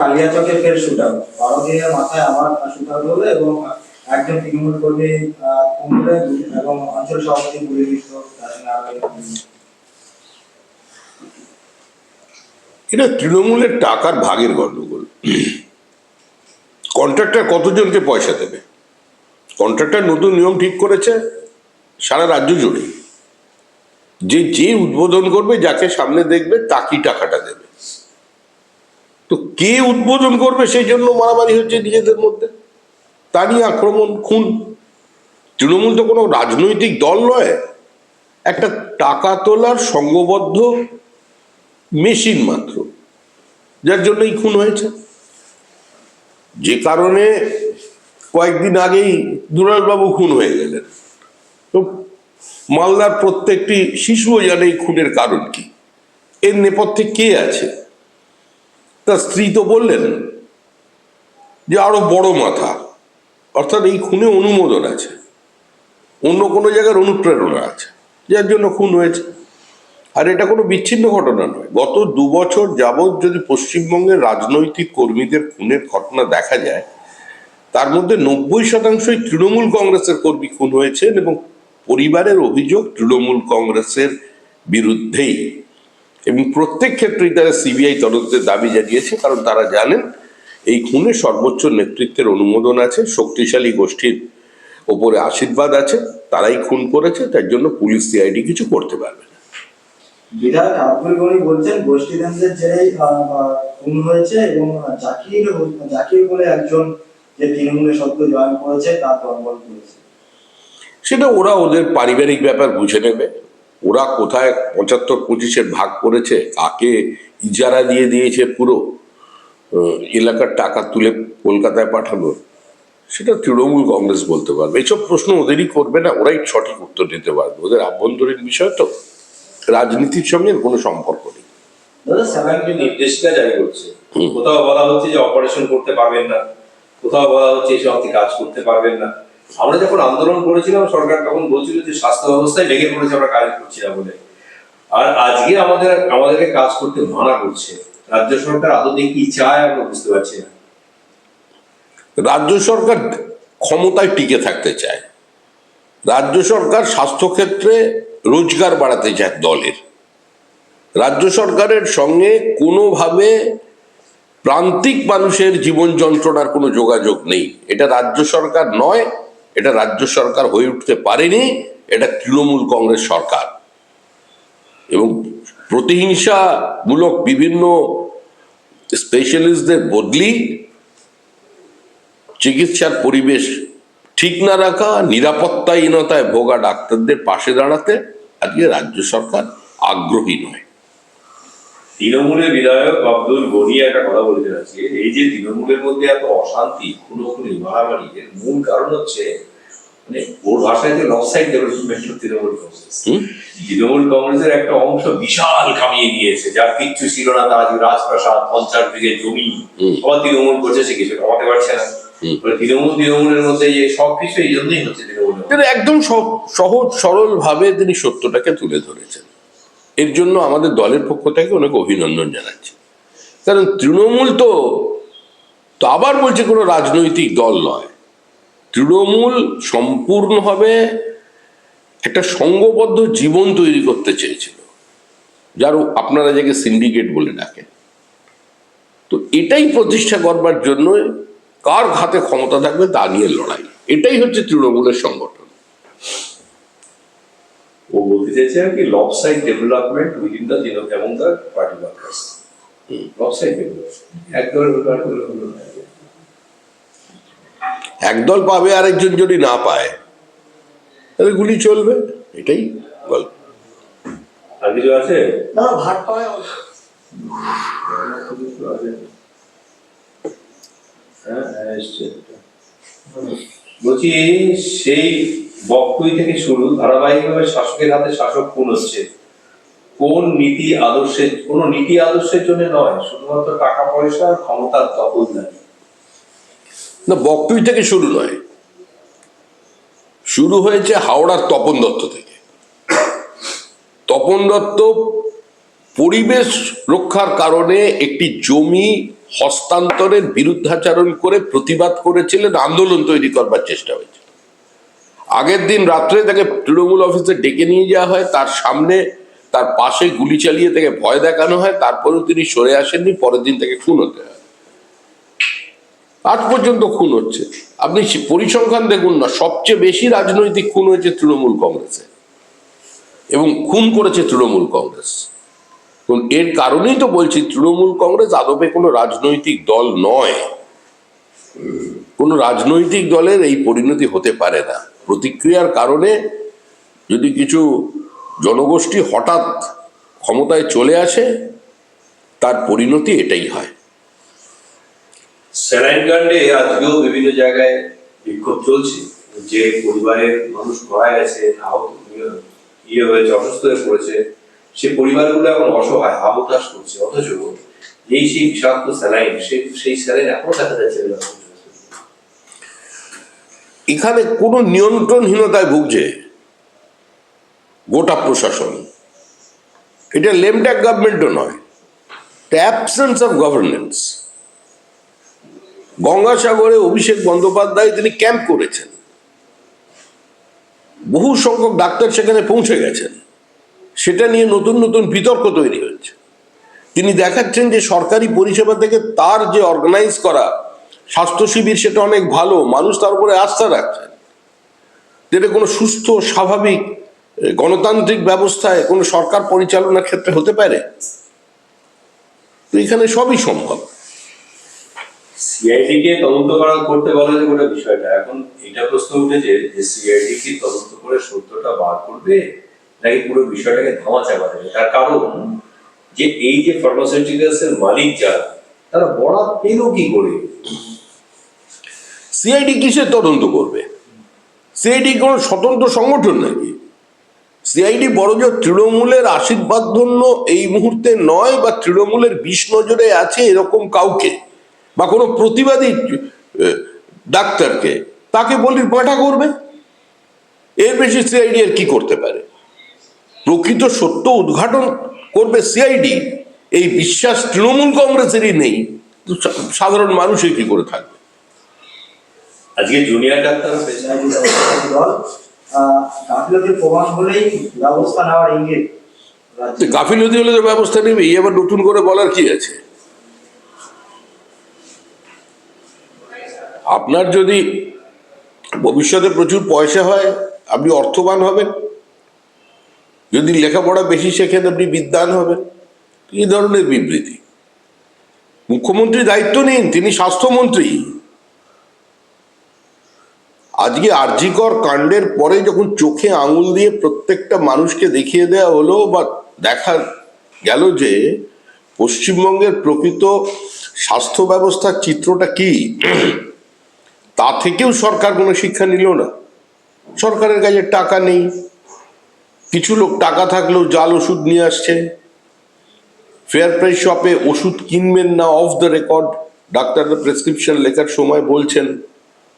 ফের শুটার বারো দিনের মাথায় আবার শুটার হলো এবং একজন তৃণমূল কর্মী এবং অঞ্চল সভাপতি গুলি। এটা তৃণমূলের টাকার ভাগের গন্ডগোল। কন্ট্রাক্টর কতজনকে পয়সা দেবে? কন্ট্রাক্টর নতুন নিয়ম ঠিক করেছে, সারা রাজ্য জুড়ে। যে যে উদ্বোধন করবে, যাকে সামনে দেখবে, তাকেই টাকাটা দেবে। তো কে উদ্বোধন করবে সেই জন্য মারামারি হচ্ছে নিজেদের মধ্যে? তারই আক্রমণ খুন। তৃণমূল তো কোনো রাজনৈতিক দল নয়। একটা টাকা তোলার সংঘবদ্ধ মেশিন মাত্র, যার জন্যই খুন হয়েছে। যে কারণে কয়েকদিন আগেই দুলালবাবু খুন হয়ে গেলেন। তো মালদার প্রত্যেকটি শিশুও জানে এই খুনের কারণ কি। এর নেপথ্যে কে আছে? তার স্ত্রী তো বললেন যে আরও বড় মাথা। অর্থাৎ এই খুনে অনুমোদন আছে। অন্য কোনো জায়গার অনুপ্রেরণা আছে। যার জন্য খুন হয়েছে। আর এটা কোনো বিচ্ছিন্ন ঘটনা নয়। গত দু বছর যাবৎ যদি পশ্চিমবঙ্গের রাজনৈতিক কর্মীদের খুনের ঘটনা দেখা যায়, তার মধ্যে নব্বই শতাংশই তৃণমূল কংগ্রেসের কর্মী খুন হয়েছেন এবং পরিবারের অভিযোগ তৃণমূল কংগ্রেসের বিরুদ্ধেই। এবং প্রত্যেক ক্ষেত্রেই তারা সিবিআই তদন্তের দাবি জানিয়েছে কারণ তারা জানেন এই খুনে সর্বোচ্চ নেতৃত্বের অনুমোদন আছে শক্তিশালী গোষ্ঠীর ওপরে আশীর্বাদ আছে তারাই খুন করেছে তার জন্য পুলিশ সিআইডি কিছু করতে পারবে না। বিধায়ক আব্দুল গনি বলছেন গোষ্ঠীদ্বন্দ্বের জেরেই আহ, আহ, খুন হয়েছে এবং জাকির জাকির বলে একজন যে তৃণমূলে সত্য জয়েন করেছে তার দলবল করেছে। সেটা ওরা ওদের পারিবারিক ব্যাপার বুঝে নেবে। ওরা কোথায় পঁচাত্তর পঁচিশের ভাগ করেছে কাকে ইজারা দিয়ে দিয়েছে পুরো এলাকার টাকা তুলে কলকাতায় পাঠানো সেটা তৃণমূল কংগ্রেস বলতে পারবে। এইসব প্রশ্ন ওদেরই করবে না ওরাই সঠিক উত্তর দিতে পারবে। ওদের আভ্যন্তরীণ বিষয় তো রাজনীতির সঙ্গে কোনো সম্পর্ক নেই। দাদা নির্দেশিকা জারি করছে কোথাও বলা হচ্ছে যে অপারেশন করতে পারবেন না কোথাও বলা হচ্ছে এইসব আপনি কাজ করতে পারবেন না। আমরা যখন আন্দোলন করেছিলাম, সরকার তখন বলছিল যে স্বাস্থ্য ব্যবস্থায় ভেঙে পড়েছে, আমরা কাজ করছি না বলে। আর আজকে আমাদের, আমাদেরকে কাজ করতে মানা করছে। রাজ্য সরকার আদতে কি চায়, আমরা বুঝতে পারছি না। রাজ্য সরকার ক্ষমতায় টিকে থাকতে চায়। রাজ্য সরকার স্বাস্থ্যক্ষেত্রে রোজগার বাড়াতে চায় দলের। রাজ্য সরকারের সঙ্গে কোনোভাবে প্রান্তিক মানুষের জীবন যন্ত্রণার কোনো যোগাযোগ নেই। এটা রাজ্য সরকার নয় এটা রাজ্য সরকার হয়ে উঠতে পারেনি, এটা তৃণমূল কংগ্রেস সরকার। এবং প্রতিহিংসামূলক বিভিন্ন স্পেশালিস্টদের বদলি চিকিৎসার পরিবেশ ঠিক না রাখা, নিরাপত্তাহীনতায় ভোগা ডাক্তারদের পাশে দাঁড়াতে আজকে রাজ্য সরকার আগ্রহী নয়। তৃণমূলের বিধায়ক আব্দুল গনি একটা কথা বলেছেন আজকে এই যে তৃণমূলের মধ্যে এত অশান্তি খুনোখুনি মারামারি এর মূল কারণ হচ্ছে মানে ওর ভাষায় যে side development Trinamool Congress. Trinamool কংগ্রেসের একটা অংশ বিশাল কামিয়ে নিয়েছে যার কিচ্ছু ছিল না তার আজকে রাজপ্রাসাদ পঞ্চাশ বিঘে জমি। আবার তৃণমূল করছে সে কিছু কমাতে পারছে না। তৃণমূল তৃণমূলের মধ্যে যে সব এই জন্যই হচ্ছে। তিনি একদম সহজ সরল ভাবে তিনি সত্যটাকে তুলে ধরেছেন। এর জন্য আমাদের দলের পক্ষ থেকে অনেক অভিনন্দন জানাচ্ছি। কারণ তৃণমূল তো তো আবার বলছে কোনো রাজনৈতিক দল নয়। তৃণমূল সম্পূর্ণভাবে একটা সঙ্গবদ্ধ জীবন তৈরি করতে চেয়েছিল, যার আপনারা যাকে সিন্ডিকেট বলে ডাকেন। তো এটাই প্রতিষ্ঠা করবার জন্য কার হাতে ক্ষমতা থাকবে তা নিয়ে লড়াই। এটাই হচ্ছে তৃণমূলের সংগঠন। ও বলতে চাইছে আর কি lopsided development within the Trinamool এবং the party workers lopsided development. না। একদল পাবে আরেকজন যদি না পায় তাহলে গুলি চলবে। এটাই গল্প। আর কিছু আছে? দাদা ভাট পাওয়া হ্যাঁ, হ্যাঁ, বলছি সেই বক্তব্য থেকে শুরু ধারাবাহিকভাবে শাসকের হাতে শাসক হচ্ছে কোন নীতি আদর্শের কোন নীতি আদর্শের জন্য নয়, শুধুমাত্র টাকা পয়সা ক্ষমতার দখলদারি না বকটুই থেকে শুরু নয়। শুরু হয়েছে হাওড়ার তপন দত্ত থেকে। তপন দত্ত পরিবেশ রক্ষার কারণে একটি জমি হস্তান্তরের বিরুদ্ধাচরণ করে প্রতিবাদ করেছিলেন, আন্দোলন তৈরি করবার চেষ্টা হয়েছে। আগের দিন রাত্রে তাকে তৃণমূল অফিসে ডেকে নিয়ে যাওয়া হয়, তার সামনে তার পাশে গুলি চালিয়ে তাকে ভয় দেখানো হয়, তারপরেও তিনি সরে আসেননি, পরের দিন তাকে খুন হতে হয়। আজ পর্যন্ত খুন হচ্ছে। আপনি পরিসংখ্যান দেখুন না, সবচেয়ে বেশি রাজনৈতিক খুন হয়েছে তৃণমূল কংগ্রেসে। এবং খুন করেছে তৃণমূল কংগ্রেস। এর কারণেই তো বলছি, তৃণমূল কংগ্রেস আদপে কোনো রাজনৈতিক দল নয়। কোনো রাজনৈতিক দলের এই পরিণতি হতে পারে না। প্রতিক্রিয়ার কারণে যদি কিছু জনগোষ্ঠী হঠাৎ ক্ষমতায় চলে আসে, তার পরিণতি এটাই হয়। স্যালাইন কাণ্ডে আজকেও বিভিন্ন জায়গায় বিক্ষোভ চলছে। যে পরিবারের মানুষ মারা গেছে, আহত ইয়ে হয়েছে, অসুস্থ হয়ে পড়েছে, সে পরিবারগুলো এখন অসহায় হাবতাস করছে। অথচ এই সেই বিষাক্ত স্যালাইন, সেই স্যালাইন এখনও দেখা যাচ্ছে। এখানে কোনো নিয়ন্ত্রণহীনতায় ভুগছে গোটা প্রশাসন। এটা লেমট্যাক গভর্নমেন্টও নয় অ্যাবসেন্স অফ গভর্নেন্স গঙ্গাসাগরে অভিষেক বন্দ্যোপাধ্যায় তিনি ক্যাম্প করেছেন। বহু সংখ্যক ডাক্তার সেখানে পৌঁছে গেছেন। সেটা নিয়ে নতুন নতুন বিতর্ক তৈরি হয়েছে তিনি দেখাচ্ছেন যে সরকারি পরিষেবা থেকে তার যে অর্গানাইজ করা স্বাস্থ্য শিবির সেটা অনেক ভালো, মানুষ তার উপরে আস্থা রাখছেন যেটা কোনো সুস্থ, স্বাভাবিক গণতান্ত্রিক ব্যবস্থায় কোনো সরকার পরিচালনার ক্ষেত্রে হতে পারে? তো এখানে সবই সম্ভব। সিআইডি কে তদন্ত করা করতে বলা যে গোটা বিষয়টা, এখন এটা প্রশ্ন উঠেছে যে সিআইডি কি তদন্ত করে সত্যটা বার করবে, নাকি পুরো বিষয়টাকে ধামা চাপা দেবে? তার কারণ যে এই যে ফার্মাসিউটিক্যালস এর মালিক যারা, তারা বরাদ পেল কি করে? সিআইডি কিসের তদন্ত করবে? সিআইডি কোনো স্বতন্ত্র সংগঠন নাকি? সিআইডি বড়জ তৃণমূলের আশীর্বাদ ধন্য এই মুহূর্তে নয় বা তৃণমূলের বিষ নজরে আছে এরকম কাউকে বা কোনো প্রতিবাদী ডাক্তারকে, তাকে বলি পাঠা করবে? এর বেশি সিআইডি আর কি করতে পারে? প্রকৃত সত্য উদ্ঘাটন করবে সিআইডি এই বিশ্বাস তৃণমূল কংগ্রেসেরই নেই। সাধারণ মানুষই কি করে থাকবে? আজকে জুনিয়র ডাক্তার দল গাফিলতির প্রমাণ হলেই ব্যবস্থা নেওয়ার ইঙ্গিত। গাফিলতি হলে তো ব্যবস্থা নেবে এই আবার নতুন করে বলার কি আছে? আপনার যদি ভবিষ্যতে প্রচুর পয়সা হয় আপনি অর্থবান হবেন। যদি লেখাপড়া বেশি শেখেন আপনি বিদ্যান হবেন। এই ধরনের বিবৃতি। মুখ্যমন্ত্রী দায়িত্ব নিন তিনি স্বাস্থ্যমন্ত্রী। আজকে আরজিকর কাণ্ডের পরে যখন চোখে আঙুল দিয়ে প্রত্যেকটা মানুষকে দেখিয়ে দেওয়া হলো বা দেখা গেল যে পশ্চিমবঙ্গের প্রকৃত স্বাস্থ্য ব্যবস্থার চিত্রটা কি, তা থেকেও সরকার কোনো শিক্ষা নিল না। সরকারের কাছে টাকা নেই। কিছু লোক টাকা থাকলেও জাল ওষুধ নিয়ে আসছে। ফেয়ার প্রাইস শপে ওষুধ কিনবেন না অফ দ্য রেকর্ড ডাক্তাররা প্রেসক্রিপশন লেখার সময় বলছেন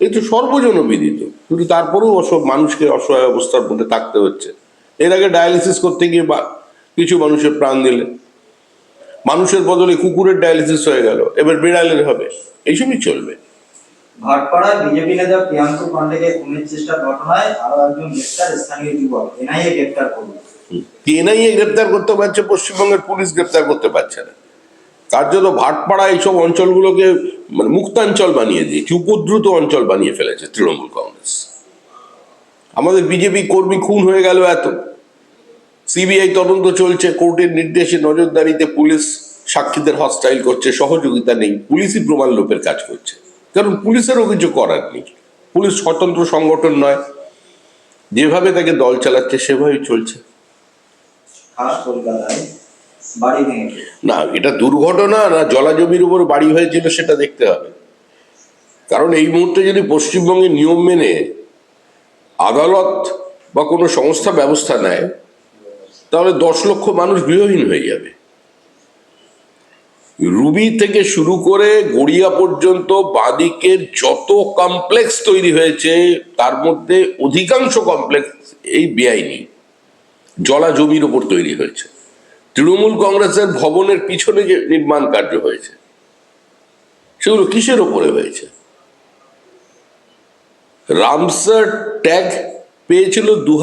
এই তো সর্বজন বিদিত কিন্তু তারপরেও অসব মানুষকে অসহায় অবস্থার মধ্যে থাকতে হচ্ছে। এর আগে ডায়ালিসিস করতে গিয়ে বা কিছু মানুষের প্রাণ দিলে। মানুষের বদলে কুকুরের ডায়ালিসিস হয়ে গেল এবার বিড়ালের হবে। এইসবই চলবে। ভাটপাড়ায় বিজেপি নেতা প্রিয়াঙ্কু পান্ডেকে খুনের চেষ্টার ঘটনায় আরও একজন গ্রেপ্তার স্থানীয় যুবক এনআইএ গ্রেপ্তার করল। এনআইএ গ্রেপ্তার করতে পারছে পশ্চিমবঙ্গের পুলিশ গ্রেপ্তার করতে পারছে না। কার্যত ভাটপাড়া এইসব অঞ্চলগুলোকে মানে মুক্তাঞ্চল বানিয়ে দিয়েছে উপদ্রুত অঞ্চল বানিয়ে ফেলেছে তৃণমূল কংগ্রেস। আমাদের বিজেপি কর্মী খুন হয়ে গেল এত। সিবিআই তদন্ত চলছে, কোর্টের নির্দেশে নজরদারিতে পুলিশ সাক্ষীদের হস্টাইল করছে, সহযোগিতা নেই, পুলিশই প্রমাণ লোপের কাজ করছে। কারণ পুলিশেরও কিছু করার নেই। পুলিশ স্বতন্ত্র সংগঠন নয়। যেভাবে তাকে দল চালাচ্ছে, সেভাবেই চলছে। কলকাতায়। না, এটা দুর্ঘটনা না, জলাজমির উপর বাড়ি হয়েছিল সেটা দেখতে হবে। কারণ এই মুহূর্তে যদি পশ্চিমবঙ্গের নিয়ম মেনে আদালত বা কোনো সংস্থা ব্যবস্থা নেয়, তাহলে দশ লক্ষ মানুষ গৃহহীন হয়ে যাবে। রুবি থেকে শুরু করে গড়িয়া পর্যন্ত বাদিকের যত কমপ্লেক্স তৈরি হয়েছে, তার মধ্যে অধিকাংশ কমপ্লেক্স এই বেআইনি জলা জমির ওপর তৈরি হয়েছে। তৃণমূল কংগ্রেসের ভবনের পিছনে যে নির্মাণ কার্য হয়েছে, সেগুলো কিসের ওপরে হয়েছে? রামসার ট্যাগ পেয়েছিল দু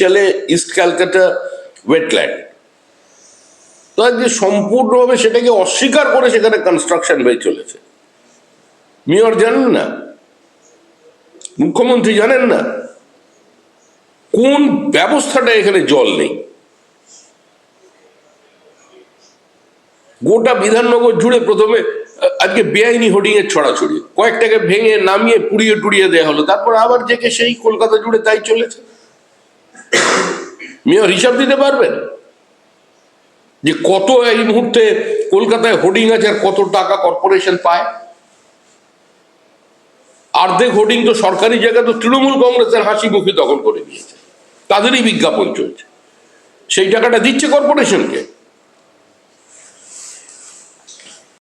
সালে ইস্ট ক্যালকাটা ওয়েটল্যান্ড। তো আজকে সম্পূর্ণভাবে সেটাকে অস্বীকার করে সেখানে কনস্ট্রাকশন হয়ে চলেছে। মেয়র জানেন না? মুখ্যমন্ত্রী জানেন না? কোন ব্যবস্থাটা এখানে জল নেই? গোটা বিধাননগর জুড়ে প্রথমে আজকে বেআইনি হোর্ডিং এর ছড়াছড়ি। কয়েকটাকে ভেঙে নামিয়ে পুড়িয়ে টুড়িয়ে দেওয়া হলো। তারপর আবার যে সেই কলকাতা জুড়ে তাই চলেছে। মেয়র, হিসাব দিতে পারবেন? যে কত এই মুহূর্তে কলকাতায় হোর্ডিং আছে আর কত টাকা কর্পোরেশন পায়? অর্ধেক হোর্ডিং তো সরকারি জায়গা, তো তৃণমূল কংগ্রেসের হাসি মুখে দখল করে নিয়েছে। তাদেরই বিজ্ঞাপন চলছে। সেই টাকাটা দিচ্ছে কর্পোরেশনকে